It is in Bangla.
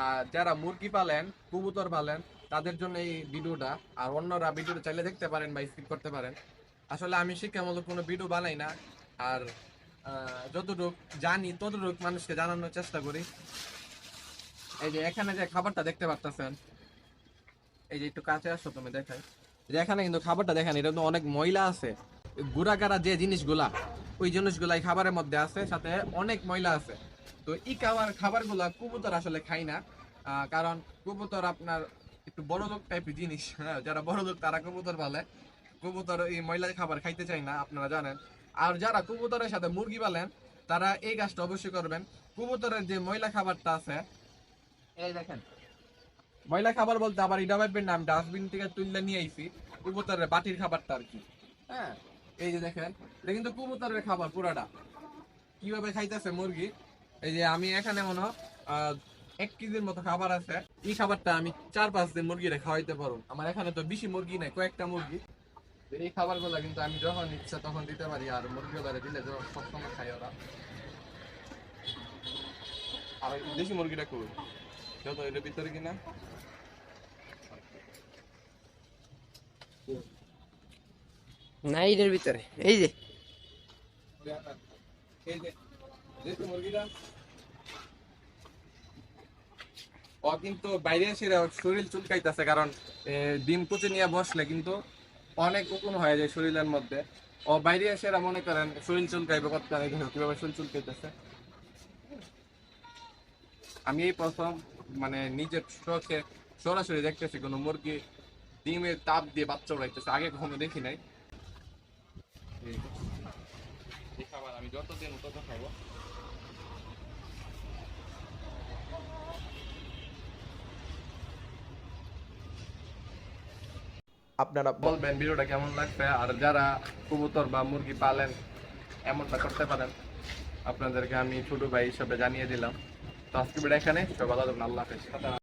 আর যারা মুরগি পালেন, কবুতর পালেন, তাদের জন্য এই ভিডিওটা, আর অন্যরা ভিডিওটা চাইলে দেখতে পারেন বা স্কিপ করতে পারেন। আসলে আমি শিক্ষামূলক কোনো ভিডিও বানাই না, আর যতটুক জানি, ততটুক মানুষকে জানানোর চেষ্টা করি। এই যে এখানে যে খাবারটা দেখতে পারতেছেন, এই যে একটু কাছে আসো তুমি, দেখাই। যে এখানে কিন্তু খাবারটা দেখেন, এটা কিন্তু অনেক ময়লা আছে। গুড়াগাড়া যে জিনিসগুলা, ওই জিনিসগুলাই খাবারের মধ্যে আছে, সাথে অনেক ময়লা আছে। তো এই খাবার, খাবারগুলা কবুতর আসলে খাই না। কারণ কবুতর আপনার একটু বড় লোক টাইপের জিনিস হ্যাঁ যারা বড় লোক তারা কবুতর পালে। কবুতর এই ময়লা খাবার খাইতে চায় না, আপনারা জানেন। আর যারা কবুতরের সাথে মুরগি পালেন, তারা এই কাজটা অবশ্যই করবেন। কবুতরের যে ময়লা খাবারটা আছে, এই দেখেন। ময়লা খাবার বলতে আবার এটা ভাববেন না, আমি ডাস্টবিন থেকে তুললে নিয়ে আইছি, কবুতরের বাটির খাবারটা আর কি। হ্যাঁ এই যে দেখেন, এটা কিন্তু কবুতরের খাবার পুরাটা। কীভাবে খাইতেছে মুরগি? এই যে আমি এখানে মনে এক কেজির মতো খাবার আছে। এই খাবারটা আমি চার পাঁচ দিন মুরগিরে খাওয়াইতে পারব। আমার এখানে তো বেশি মুরগি নাই কয়েকটা মুরগি। এই খাবারগুলো কিন্তু আমি যখন ইচ্ছা তখন দিতে পারি আর মুরগিগুলো দিলে সবসময় খাই ওরা। আর দেশি মুরগিটা কই? যত এর ভিতরে কিনা? নাই এটার ভিতরে এই যে। এই যে দেশি মুরগিটা। ও কিন্তু বাইরে এসে শরীর চুলকাইতেছে, কারণ ডিম কুচি নিয়ে বসলে কিন্তু অনেক উকুন হয়ে যায় শরীরের মধ্যে। ও বাইরে এসে এরা মনে করেন, শরীর চুলকাইবে হয় দেখো কীভাবে শরীর চুলকাইতেছে। আমি এই প্রথম মানে নিজের চোখে সরাসরি দেখতেছি, কোনো মুরগি ডিমের তাপ দিয়ে বাচ্চা উড়াইতেছে, আগে কখনো দেখি নাই। খাবার আমি যত দিন তত খাব আপনারা বলবেন, ভিডিওটা কেমন লাগছে? আর যারা কবুতর বা মুরগি পালেন, এমনটা করতে পারেন। আপনাদেরকে আমি ছোট ভাই হিসেবে জানিয়ে দিলাম। তো আজকে ভিডিও এখানে। সকাল আল্লাহ হাফেজ।